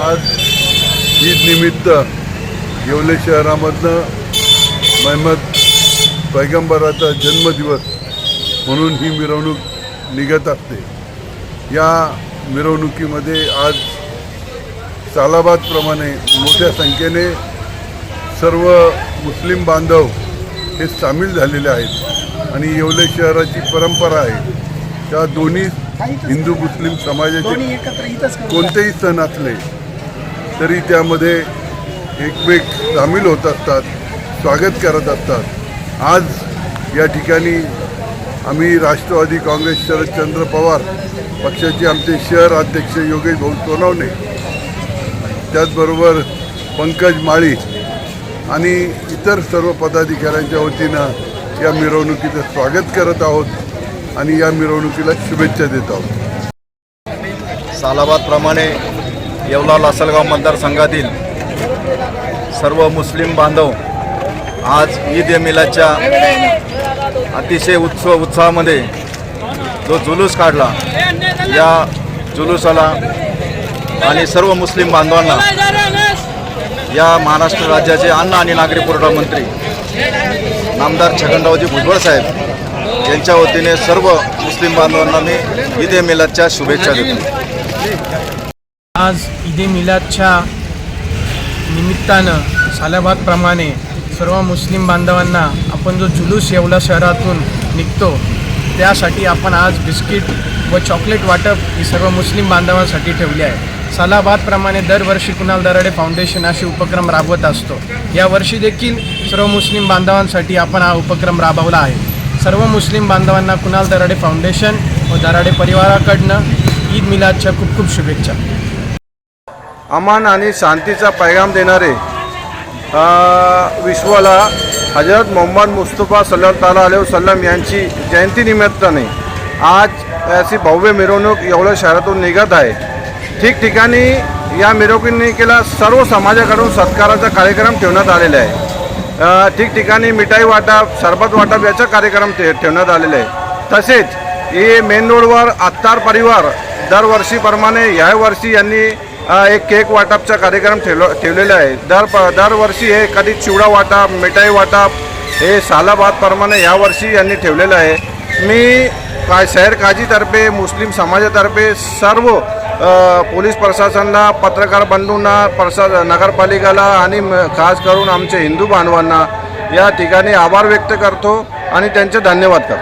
ईदनिमित्त येवले शहरामधनं महम्मद पैगंबराचा जन्मदिवस म्हणून ही मिरवणूक निघत असते. या मिरवणुकीमध्ये आज सालाबादप्रमाणे मोठ्या संख्येने सर्व मुस्लिम बांधव हे सामील झालेले आहेत आणि येवले शहराची परंपरा आहे. त्या दोन्ही हिंदू मुस्लिम समाजाचे कोणतेही सण असले तरी त्यामध्ये एकमेक सामील होत असतात स्वागत करत असतात. आज या ठिकाणी आम्ही राष्ट्रवादी काँग्रेस शरदचंद्र पवार पक्षाचे आमचे शहर अध्यक्ष योगेश भाऊ सोनवणे त्याचबरोबर पंकज माळी आणि इतर सर्व पदाधिकाऱ्यांच्या वतीनं या मिरवणुकीचं स्वागत करत आहोत आणि या मिरवणुकीला शुभेच्छा देत आहोत. सालाबादप्रमाणे येवला लासलगाव मतदारसंघातील सर्व मुस्लिम बांधव आज ईद ए मिलाच्या अतिशय उत्सव उत्साहामध्ये जो जुलूस काढला या जुलूसाला आणि सर्व मुस्लिम बांधवांना या महाराष्ट्र राज्याचे अन्न आणि नागरी पुरवठा मंत्री नामदार छगनरावजी भुजबळ साहेब यांच्या वतीने सर्व मुस्लिम बांधवांना मी ईद ए मिलादच्या शुभेच्छा देतो. आज ईद मिलादच्या निमित्तानं सालाबादप्रमाणे सर्व मुस्लिम बांधवांना आपण जो जुलूस येवला शहरातून निघतो त्यासाठी आपण आज बिस्किट व चॉकलेट वाटप ही सर्व मुस्लिम बांधवांसाठी ठेवली आहे. सालाबादप्रमाणे दरवर्षी कुणाल दराडे फाउंडेशन असे उपक्रम राबवत असतो. यावर्षी देखील सर्व मुस्लिम बांधवांसाठी आपण हा उपक्रम राबवला आहे. सर्व मुस्लिम बांधवांना कुणाल दराडे फाउंडेशन व दराडे परिवाराकडनं ईद मिलादच्या खूप खूप शुभेच्छा. अमान आणि शांतीचा पैगाम देणारे विश्वाला हजरत मोहम्मद मुस्तफा सल्ला ताला अल सल्लम यांची जयंतीनिमित्ताने आज अशी भव्य मिरवणूक एवढ्या शहरातून निघत आहे. ठिकठिकाणी या मिरवणुकीला सर्व समाजाकडून सत्काराचा कार्यक्रम ठेवण्यात आलेला आहे. ठिकठिकाणी मिठाई वाटप सरबत वाटप याचा कार्यक्रम ठे ठेवण्यात आलेला आहे. तसेच हे मेन रोडवर आत्तार परिवार दरवर्षीप्रमाणे ह्या वर्षी यांनी हा एक केक वाटपचा कार्यक्रम ठेवला ठेवलेला आहे. दर प दरवर्षी हे कधी चिवडा वाटप मिठाई वाटप हे सालाबादप्रमाणे यावर्षी यांनी ठेवलेलं आहे. मी काय शहर काजीतर्फे मुस्लिम समाजातर्फे सर्व पोलीस प्रशासनाला पत्रकार बंधूंना प्रशा नगरपालिकेला आणि म- खास करून आमचे हिंदू बांधवांना या ठिकाणी आभार व्यक्त करतो आणि त्यांचे धन्यवाद करतो.